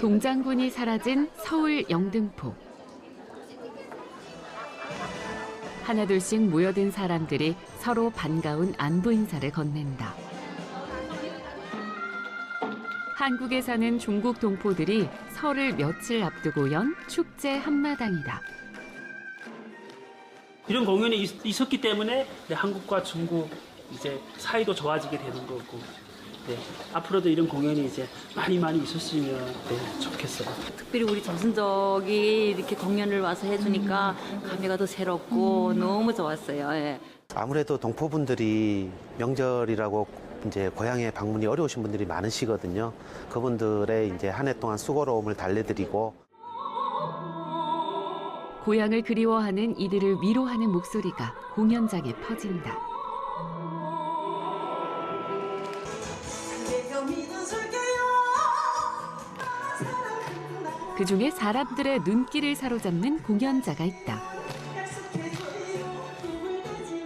동장군이 사라진 서울 영등포. 하나둘씩 모여든 사람들이 서로 반가운 안부 인사를 건넨다. 한국에 사는 중국 동포들이 설을 며칠 앞두고 연 축제 한마당이다. 이런 공연이 있, 있었기 때문에 네, 한국과 중국 이제 사이도 좋아지게 되는 거고 네, 앞으로도 이런 공연이 이제 많이 많이 있었으면 네, 좋겠어요. 특별히 우리 조선족이 이렇게 공연을 와서 해주니까 감회가 더 새롭고 너무 좋았어요. 예. 아무래도 동포분들이 명절이라고 이제 고향에 방문이 어려우신 분들이 많으시거든요. 그분들의 이제 한 해 동안 수고로움을 달래드리고 고향을 그리워하는 이들을 위로하는 목소리가 공연장에 퍼진다. 그 중에 사람들의 눈길을 사로잡는 공연자가 있다.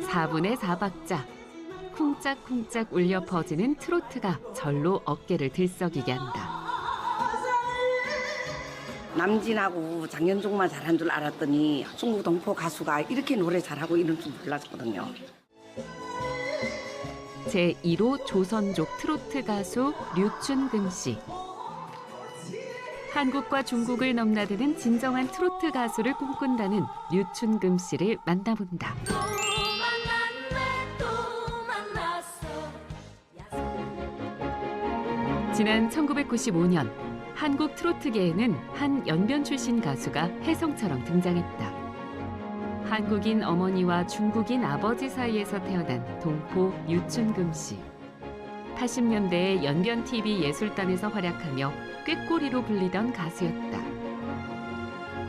4분의 4박자. 쿵짝쿵짝 울려 퍼지는 트로트가 절로 어깨를 들썩이게 한다. 남진하고 장현종만 잘한 줄 알았더니 중국 동포 가수가 이렇게 노래 잘하고 이런 줄 몰랐거든요. 제1호 조선족 트로트 가수 류춘금 씨. 한국과 중국을 넘나드는 진정한 트로트 가수를 꿈꾼다는 류춘금 씨를 만나본다. 지난 1995년 한국 트로트계에는 한 연변 출신 가수가 혜성처럼 등장했다. 한국인 어머니와 중국인 아버지 사이에서 태어난 동포 유춘금 씨. 80년대에 연변 TV 예술단에서 활약하며 꾀꼬리로 불리던 가수였다.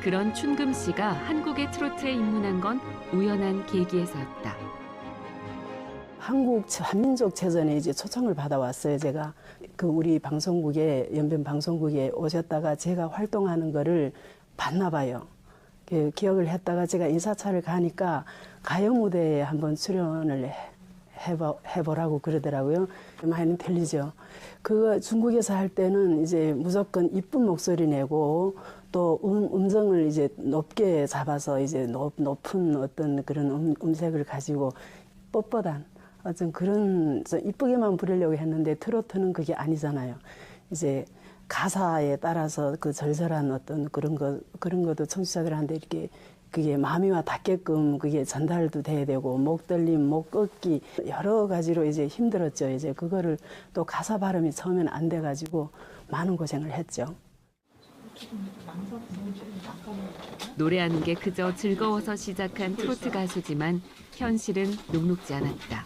그런 춘금 씨가 한국의 트로트에 입문한 건 우연한 계기에서였다. 한국 한민족 체전에 이제 초청을 받아왔어요. 제가 그 우리 방송국에 연변 방송국에 오셨다가 제가 활동하는 거를 봤나 봐요. 그 기억을 했다가 제가 인사차를 가니까 가요 무대에 한번 출연을 해- 해보, 해보라고 그러더라고요. 많이 틀리죠. 그거 중국에서 할 때는 이제 무조건 이쁜 목소리 내고 또 음, 음정을 이제 높게 잡아서 이제 높, 높은 어떤 그런 음, 음색을 가지고 뻣뻣한 어떤 그런 좀 이쁘게만 부르려고 했는데 트로트는 그게 아니잖아요. 이제 가사에 따라서 그 절절한 어떤 그런 거 그런 것도 청취자들한테 이렇게 그게 마음이와 닿게끔 그게 전달도 돼야 되고 목 떨림, 목 꺾기 여러 가지로 이제 힘들었죠. 이제 그거를 또 가사 발음이 처음에는 안 돼가지고 많은 고생을 했죠. 노래하는 게 그저 즐거워서 시작한 트로트 가수지만 현실은 녹록지 않았다.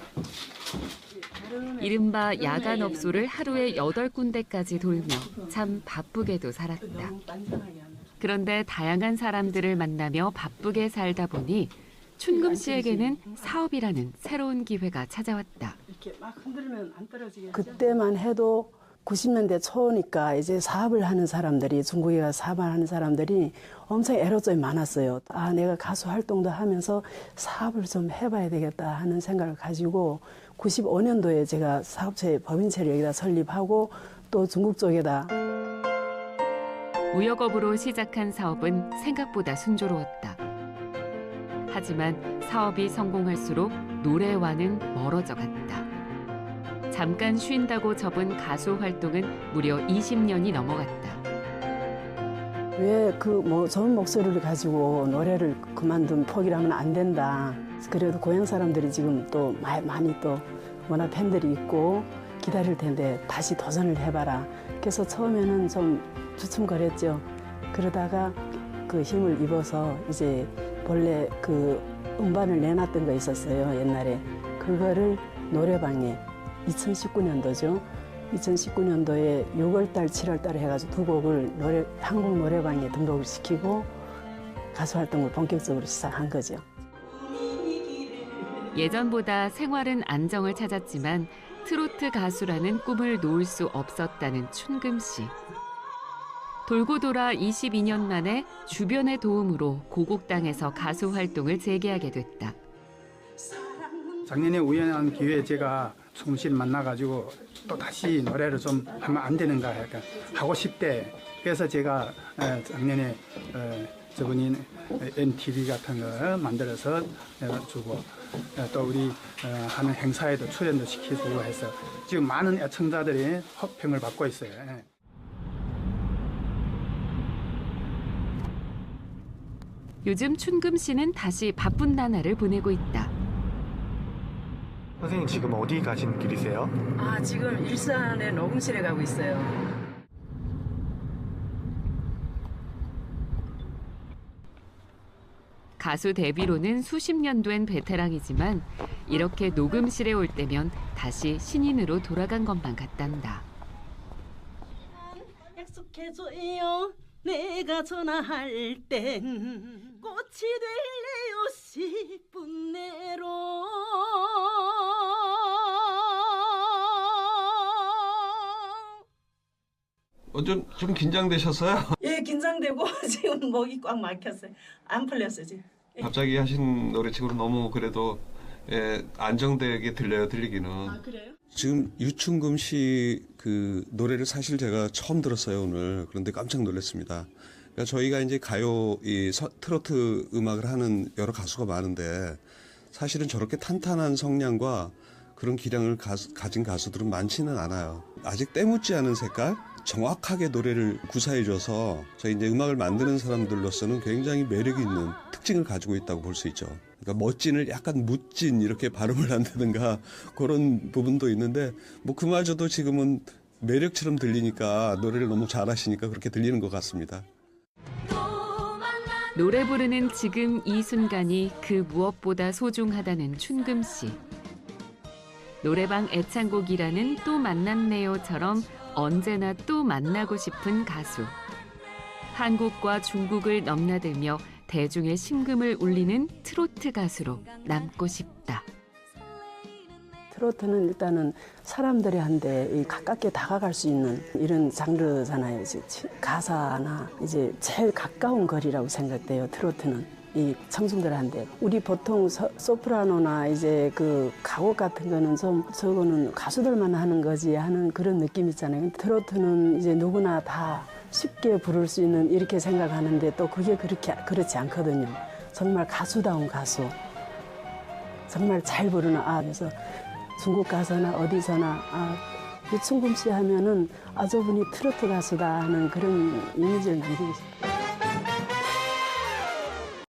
이른바 야간 업소를 하루에 여덟 군데까지 돌며 참 바쁘게도 살았다. 그런데 다양한 사람들을 만나며 바쁘게 살다 보니 춘금 씨에게는 사업이라는 새로운 기회가 찾아왔다. 그때만 해도 90년대 초니까 이제 사업을 하는 사람들이 중국에 가서 사업을 하는 사람들이 엄청 애로점이 많았어요. 아 내가 가수 활동도 하면서 사업을 좀 해봐야 되겠다 하는 생각을 가지고 95년도에 제가 사업체 법인체를 여기다 설립하고 또 중국 쪽에다 무역업으로 시작한 사업은 생각보다 순조로웠다. 하지만 사업이 성공할수록 노래와는 멀어져 갔다. 잠깐 쉰다고 접은 가수 활동은 무려 20년이 넘어갔다. 왜 그 뭐 좋은 목소리를 가지고 노래를 그만둔 포기를 하면 안 된다. 그래도 고향 사람들이 지금 또 마- 많이 또 워낙 팬들이 있고 기다릴 텐데 다시 도전을 해봐라. 그래서 처음에는 좀 주춤거렸죠. 그러다가 그 힘을 입어서 이제 본래 그 음반을 내놨던 거 있었어요. 옛날에. 그거를 노래방에 2019년도죠. 2019년도에 6월달, 7월달 해가지고 두 곡을 노래, 한국 노래방에 등록을 시키고 가수 활동을 본격적으로 시작한 거죠. 예전보다 생활은 안정을 찾았지만 트로트 가수라는 꿈을 놓을 수 없었다는 춘금 씨. 돌고 돌아 22년 만에 주변의 도움으로 고국 땅에서 가수 활동을 재개하게 됐다. 작년에 우연한 기회에 제가 씨를 만나가지고 또 다시 노래를 좀 하면 안 되는가 약간 하고 싶대. 그래서 제가 에, 작년에 에, 저분이 NTV 같은 거 만들어서 주고 에, 또 우리 어, 하는 행사에도 출연도 시켜주고 해서 지금 많은 애청자들이 호평을 받고 있어요. 예. 요즘 춘금 씨는 다시 바쁜 나날을 보내고 있다. 선생님 지금 어디 가시는 길이세요? 아 지금 일산의 녹음실에 가고 있어요. 가수 데뷔로는 수십 년 된 베테랑이지만 이렇게 녹음실에 올 때면 다시 신인으로 돌아간 것만 같단다. 약속해줘요 내가 전화할 땐 꽃이 될래요 10분 좀, 좀 긴장되셨어요? 예 긴장되고 지금 목이 꽉 막혔어요 안 풀렸어요 지금 갑자기 하신 노래치고는 너무 그래도 예, 안정되게 들려요, 들리기는. 그래요? 지금 유충금 씨 그 노래를 사실 제가 처음 들었어요 오늘 그런데 깜짝 놀랐습니다. 그러니까 저희가 이제 가요 이 서- 트로트 음악을 하는 여러 가수가 많은데 사실은 저렇게 탄탄한 성량과 그런 기량을 가, 진 가수들은 많지는 않아요. 아직 때묻지 않은 색깔, 정확하게 노래를 구사해줘서 저희 이제 음악을 만드는 사람들로서는 굉장히 매력 있는 특징을 가지고 있다고 볼 수 있죠. 그러니까 멋진을 약간 묻진 이렇게 발음을 한다든가 그런 부분도 있는데 뭐 그마저도 지금은 매력처럼 들리니까 노래를 너무 잘하시니까 그렇게 들리는 것 같습니다. 노래 부르는 지금 이 순간이 그 무엇보다 소중하다는 춘금 씨. 노래방 애창곡이라는 또 만났네요처럼 언제나 또 만나고 싶은 가수. 한국과 중국을 넘나들며 대중의 심금을 울리는 트로트 가수로 남고 싶다. 트로트는 일단은 사람들이 한데 이 가깝게 다가갈 수 있는 이런 장르잖아요. 가사나 이제 제일 가까운 거리라고 생각돼요. 트로트는 이 청중들한테 우리 보통 서- 소프라노나 이제 그 가곡 같은 거는 좀 저거는 가수들만 하는 거지 하는 그런 느낌 있잖아요. 트로트는 이제 누구나 다 쉽게 부를 수 있는 이렇게 생각하는데 또 그게 그렇게 그렇지 않거든요. 정말 가수다운 가수. 정말 잘 부르는 아 그래서 중국 가서나 어디서나 아 유충금 씨 하면은 아 저분이 트로트 가수다 하는 그런 이미지를 느끼고 싶어요.